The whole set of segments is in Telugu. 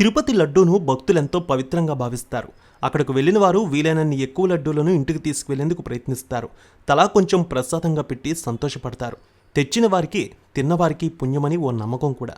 తిరుపతి లడ్డూను భక్తులెంతో పవిత్రంగా భావిస్తారు. అక్కడకు వెళ్ళిన వారు వీలైనన్ని ఎక్కువ లడ్డూలను ఇంటికి తీసుకువెళ్ళేందుకు ప్రయత్నిస్తారు. తలా కొంచెం ప్రసాదంగా పెట్టి సంతోషపడతారు. తెచ్చిన వారికి తిన్నవారికి పుణ్యమని ఓ నమ్మకం కూడా.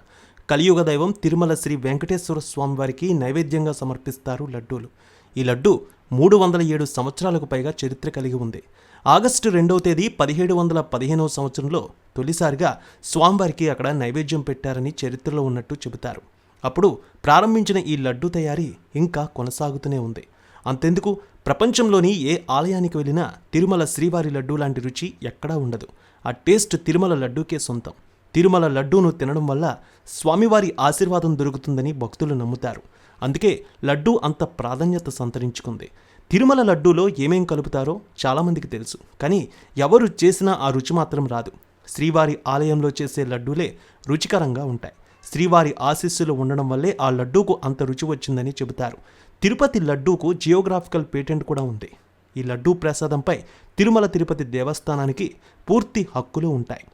కలియుగ దైవం తిరుమల శ్రీ వెంకటేశ్వర స్వామి వారికి నైవేద్యంగా సమర్పిస్తారు లడ్డూలు. ఈ లడ్డు మూడు వందల ఏడు సంవత్సరాలకు పైగా చరిత్ర కలిగి ఉంది. ఆగస్టు రెండవ తేదీ పదిహేడు వందల పదిహేనవ సంవత్సరంలో తొలిసారిగా స్వామివారికి అక్కడ నైవేద్యం పెట్టారని చరిత్రలో ఉన్నట్టు చెబుతారు. అప్పుడు ప్రారంభించిన ఈ లడ్డు తయారీ ఇంకా కొనసాగుతూనే ఉంది. అంతెందుకు ప్రపంచంలోని ఏ ఆలయానికి వెళ్ళినా తిరుమల శ్రీవారి లడ్డు లాంటి రుచి ఎక్కడా ఉండదు. ఆ టేస్ట్ తిరుమల లడ్డూకే సొంతం. తిరుమల లడ్డూను తినడం వల్ల స్వామివారి ఆశీర్వాదం దొరుకుతుందని భక్తులు నమ్ముతారు. అందుకే లడ్డూ అంత ప్రాధాన్యత సంతరించుకుంది. తిరుమల లడ్డూలో ఏమేం కలుపుతారో చాలామందికి తెలుసు. కానీ ఎవరు చేసినా ఆ రుచి మాత్రం రాదు. శ్రీవారి ఆలయంలో చేసే లడ్డూలే రుచికరంగా ఉంటాయి. శ్రీవారి ఆశీస్సులు ఉండడం వల్లే ఆ లడ్డూకు అంత రుచి వచ్చిందని చెబుతారు. తిరుపతి లడ్డూకు జియోగ్రాఫికల్ పేటెంట్ కూడా ఉంది. ఈ లడ్డూ ప్రసాదంపై తిరుమల తిరుపతి దేవస్థానానికి పూర్తి హక్కులు ఉంటాయి.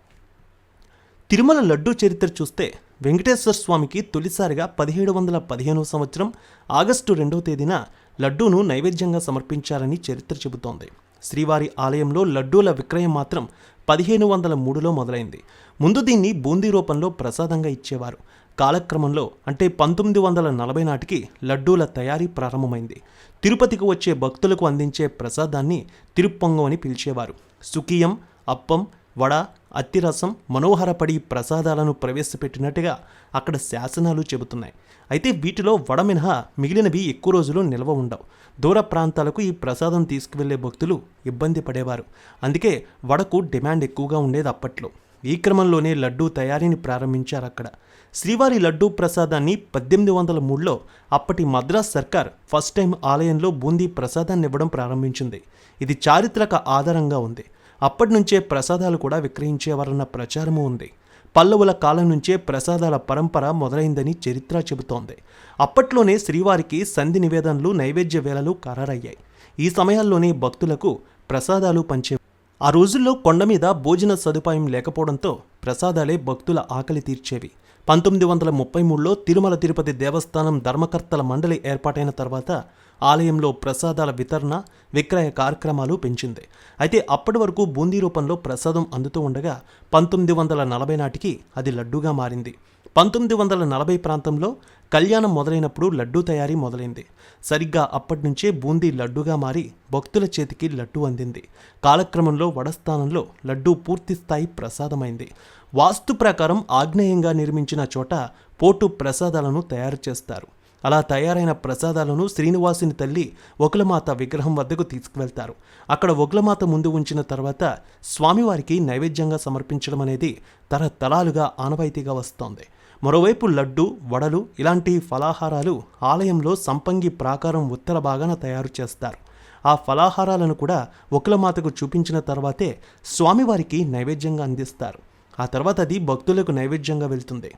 తిరుమల లడ్డూ చరిత్ర చూస్తే వెంకటేశ్వర స్వామికి తొలిసారిగా పదిహేడు వందల పదిహేనవ సంవత్సరం ఆగస్టు రెండవ తేదీన లడ్డూను నైవేద్యంగా సమర్పించారని చరిత్ర చెబుతోంది. శ్రీవారి ఆలయంలో లడ్డూల విక్రయం మాత్రం పదిహేను వందల మూడులో మొదలైంది. ముందు దీన్ని బూందీ రూపంలో ప్రసాదంగా ఇచ్చేవారు. కాలక్రమంలో అంటే పంతొమ్మిది వందల నలభై నాటికి లడ్డూల తయారీ ప్రారంభమైంది. తిరుపతికి వచ్చే భక్తులకు అందించే ప్రసాదాన్ని తిరుప్పొంగం అని పిలిచేవారు. సుకీయం అప్పం వడ అత్తిరసం మనోహరపడి ప్రసాదాలను ప్రవేశపెట్టినట్టుగా అక్కడ శాసనాలు చెబుతున్నాయి. అయితే వీటిలో వడ మినహా మిగిలినవి ఎక్కువ రోజులు నిల్వ ఉండవు. దూర ప్రాంతాలకు ఈ ప్రసాదం తీసుకువెళ్ళే భక్తులు ఇబ్బంది పడేవారు. అందుకే వడకు డిమాండ్ ఎక్కువగా ఉండేది అప్పట్లో. ఈ క్రమంలోనే లడ్డూ తయారీని ప్రారంభించారు అక్కడ. శ్రీవారి లడ్డూ ప్రసాదాన్ని పద్దెనిమిది వందల మూడులో అప్పటి మద్రాస్ సర్కార్ ఫస్ట్ టైం ఆలయంలో బూందీ ప్రసాదాన్ని ఇవ్వడం ప్రారంభించింది. ఇది చారిత్రక ఆధారంగా ఉంది. అప్పటి నుంచే ప్రసాదాలు కూడా విక్రయించేవారన్న ప్రచారము ఉంది. పల్లవుల కాలం నుంచే ప్రసాదాల పరంపర మొదలైందని చరిత్ర చెబుతోంది. అప్పట్లోనే శ్రీవారికి సంధి నివేదనలు నైవేద్య వేళలు ఖరారయ్యాయి. ఈ సమయాల్లోనే భక్తులకు ప్రసాదాలు పంచే ఆ రోజుల్లో కొండ మీద భోజన సదుపాయం లేకపోవడంతో ప్రసాదాలే భక్తుల ఆకలి తీర్చేవి. పంతొమ్మిది వందల ముప్పై మూడులో తిరుమల తిరుపతి దేవస్థానం ధర్మకర్తల మండలి ఏర్పాటైన తర్వాత ఆలయంలో ప్రసాదాల వితరణ విక్రయ కార్యక్రమాలు పెంచింది. అయితే అప్పటి వరకు బూందీ రూపంలో ప్రసాదం అందుతూ ఉండగా పంతొమ్మిది వందల నలభై నాటికి అది లడ్డూగా మారింది. పంతొమ్మిది వందల నలభై ప్రాంతంలో కళ్యాణం మొదలైనప్పుడు లడ్డూ తయారీ మొదలైంది. సరిగ్గా అప్పటి నుంచే బూందీ లడ్డూగా మారి భక్తుల చేతికి లడ్డూ అందింది. కాలక్రమంలో వడస్థానంలో లడ్డూ పూర్తి స్థాయి ప్రసాదమైంది. వాస్తు ప్రకారం ఆగ్నేయంగా నిర్మించిన చోట పోటు ప్రసాదాలను తయారు చేస్తారు. అలా తయారైన ప్రసాదాలను శ్రీనివాసుని తల్లి ఒకలమాత విగ్రహం వద్దకు తీసుకువెళ్తారు. అక్కడ ఒకలమాత ముందు ఉంచిన తర్వాత స్వామివారికి నైవేద్యంగా సమర్పించడం అనేది తరతరాలుగా ఆనవాయితీగా వస్తోంది. మరోవైపు లడ్డు వడలు ఇలాంటి ఫలాహారాలు ఆలయంలో సంపంగి ప్రాకారం ఉత్తర భాగాన తయారు చేస్తారు. ఆ ఫలాహారాలను కూడా ఒకలమాతకు చూపించిన తర్వాతే స్వామివారికి నైవేద్యంగా అందిస్తారు. ఆ తర్వాత అది భక్తులకు నైవేద్యంగా వెళ్తుంది.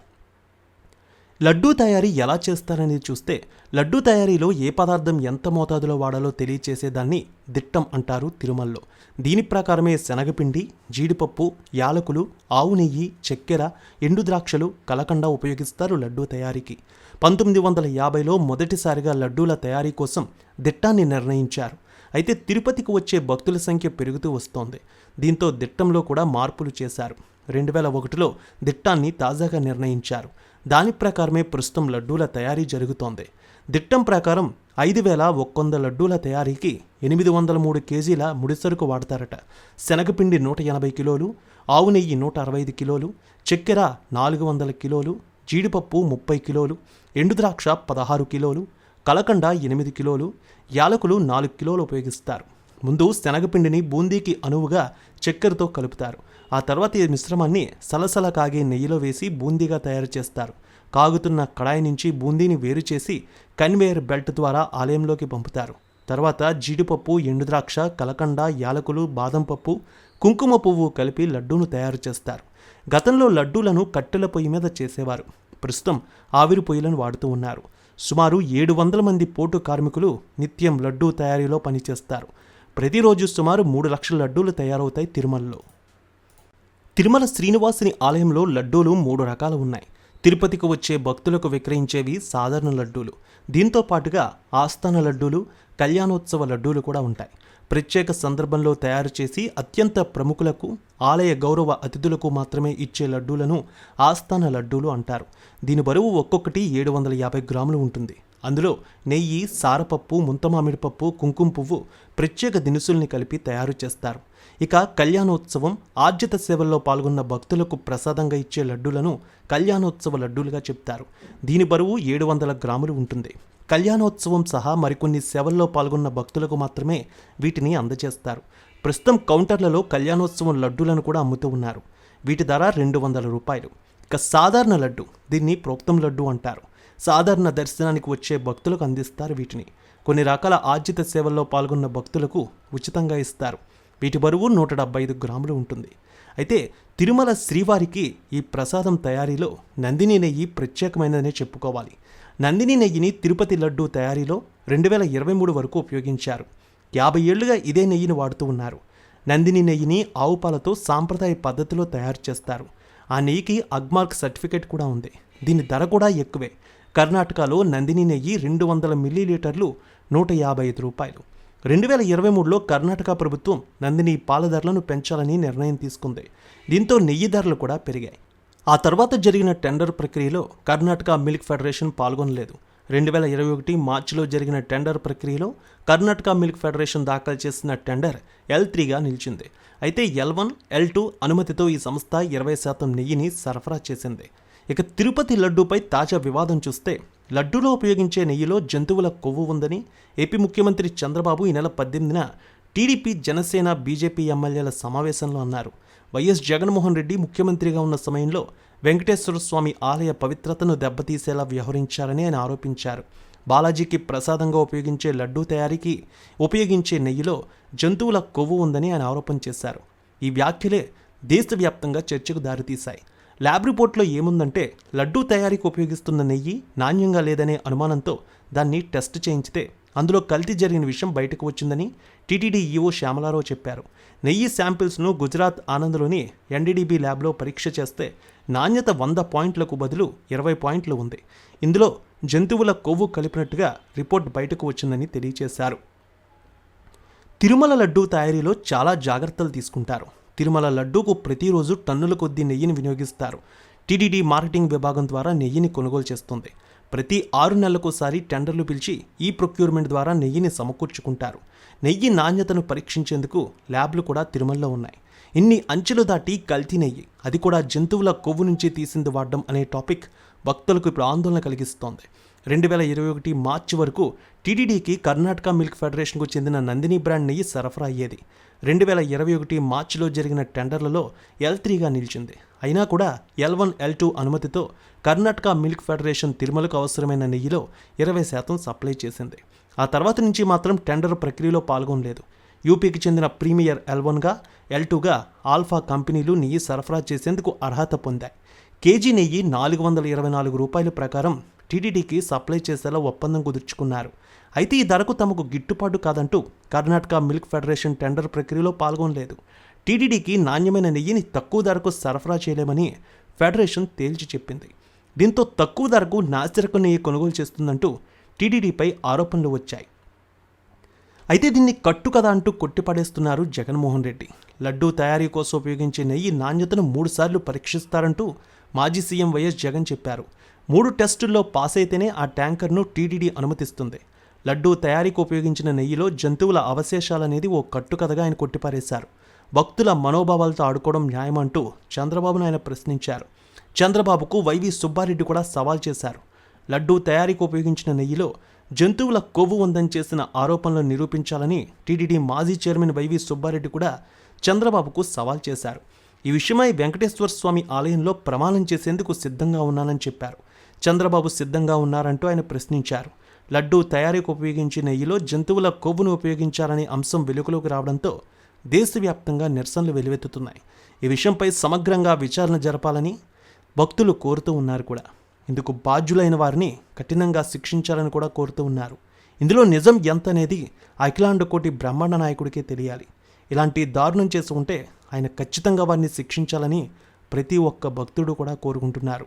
లడ్డూ తయారీ ఎలా చేస్తారనేది చూస్తే లడ్డూ తయారీలో ఏ పదార్థం ఎంత మోతాదులో వాడాలో తెలియచేసేదాన్ని దిట్టం అంటారు తిరుమలలో. దీని ప్రకారమే శనగపిండి జీడిపప్పు యాలకులు ఆవు నెయ్యి చక్కెర ఎండు ద్రాక్షలు కలకండ ఉపయోగిస్తారు లడ్డూ తయారీకి. పంతొమ్మిది వందల యాభైలో మొదటిసారిగా లడ్డూల తయారీ కోసం దిట్టాన్ని నిర్ణయించారు. అయితే తిరుపతికి వచ్చే భక్తుల సంఖ్య పెరుగుతూ వస్తోంది. దీంతో దిట్టంలో కూడా మార్పులు చేశారు. రెండు వేల ఒకటిలో దిట్టాన్ని తాజాగా నిర్ణయించారు. దాని ప్రకారమే ప్రస్తుతం లడ్డూల తయారీ జరుగుతోంది. దిట్టం ప్రకారం ఐదు వేల ఒక్కొంద లడ్డూల తయారీకి ఎనిమిది వందల మూడు కేజీల ముడిసరుకు వాడతారట. శనగపిండి నూట ఎనభై కిలోలు ఆవు నెయ్యి నూట అరవై ఐదు కిలోలు చక్కెర నాలుగు వందల కిలోలు జీడిపప్పు ముప్పై కిలోలు ఎండుద్రాక్ష పదహారు కిలోలు కలకండ ఎనిమిది కిలోలు యాలకులు నాలుగు కిలోలు ఉపయోగిస్తారు. ముందు శనగపిండిని బూందీకి అనువుగా చక్కెరతో కలుపుతారు. ఆ తర్వాత ఈ మిశ్రమాన్ని సలసల కాగే నెయ్యిలో వేసి బూందీగా తయారు చేస్తారు. కాగుతున్న కడాయి నుంచి బూందీని వేరు చేసి కన్వేయర్ బెల్ట్ ద్వారా ఆలయంలోకి పంపుతారు. తర్వాత జీడిపప్పు ఎండుద్రాక్ష కలకండ యాలకులు బాదం పప్పు కుంకుమ పువ్వు కలిపి లడ్డూను తయారు చేస్తారు. గతంలో లడ్డూలను కట్టెల పొయ్యి మీద చేసేవారు. ప్రస్తుతం ఆవిరి పొయ్యిలను వాడుతూ ఉన్నారు. సుమారు ఏడు వందల మంది పోటు కార్మికులు నిత్యం లడ్డూ తయారీలో పనిచేస్తారు. ప్రతిరోజు సుమారు మూడు లక్షల లడ్డూలు తయారవుతాయి తిరుమలలో. తిరుమల శ్రీనివాసుని ఆలయంలో లడ్డూలు మూడు రకాలు ఉన్నాయి. తిరుపతికి వచ్చే భక్తులకు విక్రయించేవి సాధారణ లడ్డూలు. దీంతో పాటుగా ఆస్థాన లడ్డూలు కళ్యాణోత్సవ లడ్డూలు కూడా ఉంటాయి. ప్రత్యేక సందర్భంలో తయారు చేసి అత్యంత ప్రముఖులకు ఆలయ గౌరవ అతిథులకు మాత్రమే ఇచ్చే లడ్డూలను ఆస్థాన లడ్డూలు అంటారు. దీని బరువు ఒక్కొక్కటి ఏడు వందల యాభై గ్రాములు ఉంటుంది. అందులో నెయ్యి సారపప్పు ముంతమామిడిపప్పు కుంకుమ పువ్వు ప్రత్యేక దినుసుల్ని కలిపి తయారు చేస్తారు. ఇక కళ్యాణోత్సవం ఆర్జిత సేవల్లో పాల్గొన్న భక్తులకు ప్రసాదంగా ఇచ్చే లడ్డూలను కళ్యాణోత్సవ లడ్డూలుగా చెప్తారు. దీని బరువు ఏడు వందల గ్రాములు ఉంటుంది. కళ్యాణోత్సవం సహా మరికొన్ని సేవల్లో పాల్గొన్న భక్తులకు మాత్రమే వీటిని అందజేస్తారు. ప్రస్తుతం కౌంటర్లలో కళ్యాణోత్సవం లడ్డూలను కూడా అమ్ముతూ ఉన్నారు. వీటి ధర రెండు వందల రూపాయలు. ఇక సాధారణ లడ్డు దీన్ని ప్రోక్తం లడ్డు అంటారు. సాధారణ దర్శనానికి వచ్చే భక్తులకు అందిస్తారు వీటిని. కొన్ని రకాల ఆర్జిత సేవల్లో పాల్గొన్న భక్తులకు ఉచితంగా ఇస్తారు. వీటి బరువు నూట డెబ్బై ఐదు గ్రాములు ఉంటుంది. అయితే తిరుమల శ్రీవారికి ఈ ప్రసాదం తయారీలో నందిని నెయ్యి ప్రత్యేకమైనదనే చెప్పుకోవాలి. నందిని నెయ్యిని తిరుపతి లడ్డూ తయారీలో రెండు వేల ఇరవై మూడు వరకు ఉపయోగించారు. యాభై ఏళ్ళుగా ఇదే నెయ్యిని వాడుతూ ఉన్నారు. నందిని నెయ్యిని ఆవు పాలతో సాంప్రదాయ పద్ధతిలో తయారు చేస్తారు. ఆ నెయ్యికి అగ్మార్క్ సర్టిఫికేట్ కూడా ఉంది. దీని ధర కూడా ఎక్కువే. కర్ణాటకలో నందిని నెయ్యి రెండు వందల మిల్లీలీటర్లు నూట యాభై ఐదు రూపాయలు. రెండు వేల ఇరవై మూడులో కర్ణాటక ప్రభుత్వం నందిని పాల ధరలను పెంచాలని నిర్ణయం తీసుకుంది. దీంతో నెయ్యి ధరలు కూడా పెరిగాయి. ఆ తర్వాత జరిగిన టెండర్ ప్రక్రియలో కర్ణాటక మిల్క్ ఫెడరేషన్ పాల్గొనలేదు. రెండు వేల ఇరవై ఒకటి మార్చిలో జరిగిన టెండర్ ప్రక్రియలో కర్ణాటక మిల్క్ ఫెడరేషన్ దాఖలు చేసిన టెండర్ ఎల్ త్రీగా నిలిచింది. అయితే ఎల్ వన్ ఎల్ టూ అనుమతితో ఈ సంస్థ ఇరవై శాతం నెయ్యిని సరఫరా చేసింది. ఇక తిరుపతి లడ్డూపై తాజా వివాదం చూస్తే లడ్డూలో ఉపయోగించే నెయ్యిలో జంతువుల కొవ్వు ఉందని ఏపీ ముఖ్యమంత్రి చంద్రబాబు ఈ నెల పద్దెనిమిదిన టీడీపీ జనసేన బీజేపీ ఎమ్మెల్యేల సమావేశంలో అన్నారు. వైఎస్ జగన్మోహన్ రెడ్డి ముఖ్యమంత్రిగా ఉన్న సమయంలో వెంకటేశ్వర స్వామి ఆలయ పవిత్రతను దెబ్బతీసేలా వ్యవహరించారని ఆయన ఆరోపించారు. బాలాజీకి ప్రసాదంగా ఉపయోగించే లడ్డూ తయారీకి ఉపయోగించే నెయ్యిలో జంతువుల కొవ్వు ఉందని ఆయన ఆరోపణ చేశారు. ఈ వ్యాఖ్యలే దేశవ్యాప్తంగా చర్చకు దారితీశాయి. ల్యాబ్ రిపోర్ట్లో ఏముందంటే లడ్డూ తయారీకి ఉపయోగిస్తున్న నెయ్యి నాణ్యంగా లేదనే అనుమానంతో దాన్ని టెస్ట్ చేయించితే అందులో కల్తీ జరిగిన విషయం బయటకు వచ్చిందని టీటీడీ ఈఓ శ్యామలారావు చెప్పారు. నెయ్యి శాంపిల్స్ను గుజరాత్ ఆనంద్లోని ఎన్డీడీబీ ల్యాబ్లో పరీక్ష చేస్తే నాణ్యత వంద పాయింట్లకు బదులు ఇరవై పాయింట్లు ఉంది. ఇందులో జంతువుల కొవ్వు కలిపినట్టుగా రిపోర్ట్ బయటకు వచ్చిందని తెలియజేశారు. తిరుమల లడ్డూ తయారీలో చాలా జాగ్రత్తలు తీసుకుంటారు. తిరుమల లడ్డూకు ప్రతిరోజు టన్నుల కొద్దీ నెయ్యిని వినియోగిస్తారు. టీడీడీ మార్కెటింగ్ విభాగం ద్వారా నెయ్యిని కొనుగోలు చేస్తుంది. ప్రతి ఆరు నెలలకోసారి టెండర్లు పిలిచి ఈ ప్రొక్యూర్మెంట్ ద్వారా నెయ్యిని సమకూర్చుకుంటారు. నెయ్యి నాణ్యతను పరీక్షించేందుకు ల్యాబ్లు కూడా తిరుమలలో ఉన్నాయి. ఇన్ని అంచెలు దాటి కల్తీ నెయ్యి అది కూడా జంతువుల కొవ్వు నుంచి తీసింది వాడడం అనే టాపిక్ భక్తులకు ఇప్పుడు ఆందోళన కలిగిస్తోంది. రెండు వేల ఇరవై ఒకటి మార్చి వరకు టీడీడీకి కర్ణాటక మిల్క్ ఫెడరేషన్కు చెందిన నందిని బ్రాండ్ నెయ్యి సరఫరా అయ్యేది. రెండు వేల ఇరవై ఒకటి మార్చిలో జరిగిన టెండర్లలో ఎల్ త్రీగా నిలిచింది. అయినా కూడా ఎల్ వన్ ఎల్ టూ అనుమతితో కర్ణాటక మిల్క్ ఫెడరేషన్ తిరుమలకు అవసరమైన నెయ్యిలో ఇరవై శాతం సప్లై చేసింది. ఆ తర్వాత నుంచి మాత్రం టెండర్ ప్రక్రియలో పాల్గొనలేదు. యూపీకి చెందిన ప్రీమియర్ ఎల్ వన్గా ఎల్ టూగా ఆల్ఫా కంపెనీలు నెయ్యి సరఫరా చేసేందుకు అర్హత పొందాయి. కేజీ నెయ్యి నాలుగు వందల ఇరవై నాలుగు రూపాయల ప్రకారం టీడీడీకి సప్లై చేసేలా ఒప్పందం కుదుర్చుకున్నారు. అయితే ఈ ధరకు తమకు గిట్టుబాటు కాదంటూ కర్ణాటక మిల్క్ ఫెడరేషన్ టెండర్ ప్రక్రియలో పాల్గొనలేదు. టీడీడీకి నాణ్యమైన నెయ్యిని తక్కువ ధరకు సరఫరా చేయలేమని ఫెడరేషన్ తేల్చి చెప్పింది. దీంతో తక్కువ ధరకు నాసిరక నెయ్యి కొనుగోలు చేస్తుందంటూ టీడీడీపై ఆరోపణలు వచ్చాయి. అయితే దీన్ని కట్టు కదా అంటూ కొట్టిపడేస్తున్నారు జగన్మోహన్ రెడ్డి. లడ్డూ తయారీ కోసం ఉపయోగించే నెయ్యి నాణ్యతను మూడుసార్లు పరీక్షిస్తారంటూ మాజీ సీఎం వైఎస్ జగన్ చెప్పారు. మూడు టెస్టుల్లో పాస్ అయితేనే ఆ ట్యాంకర్ను టీటీడీ అనుమతిస్తుంది. లడ్డూ తయారీకి ఉపయోగించిన నెయ్యిలో జంతువుల అవశేషాలనేది ఓ కట్టుకథగా ఆయన కొట్టిపారేశారు. భక్తుల మనోభావాలతో ఆడుకోవడం న్యాయమంటూ చంద్రబాబును ఆయన ప్రశ్నించారు. చంద్రబాబుకు వైవి సుబ్బారెడ్డి కూడా సవాల్ చేశారు. లడ్డూ తయారీకి ఉపయోగించిన నెయ్యిలో జంతువుల కొవ్వు ఉందని చేసిన ఆరోపణలు నిరూపించాలని టీటీడీ మాజీ చైర్మన్ వైవి సుబ్బారెడ్డి కూడా చంద్రబాబుకు సవాల్ చేశారు. ఈ విషయమై వెంకటేశ్వర స్వామి ఆలయంలో ప్రమాణం చేసేందుకు సిద్ధంగా ఉన్నానని చెప్పారు. చంద్రబాబు సిద్ధంగా ఉన్నారంటూ ఆయన ప్రశ్నించారు. లడ్డూ తయారీకి ఉపయోగించే నెయ్యిలో జంతువుల కొవ్వును ఉపయోగించారనే అంశం వెలుగులోకి రావడంతో దేశవ్యాప్తంగా నిరసనలు వెలువెత్తుతున్నాయి. ఈ విషయంపై సమగ్రంగా విచారణ జరపాలని భక్తులు కోరుతూ ఉన్నారు కూడా. ఇందుకు బాధ్యులైన వారిని కఠినంగా శిక్షించాలని కూడా కోరుతూ ఉన్నారు. ఇందులో నిజం ఎంత అనేది అఖిలాండ కోటి బ్రహ్మాండ నాయకుడికే తెలియాలి. ఇలాంటి దారుణం చేసి ఉంటే ఆయన ఖచ్చితంగా వారిని శిక్షించాలని ప్రతి ఒక్క భక్తుడు కూడా కోరుకుంటున్నారు.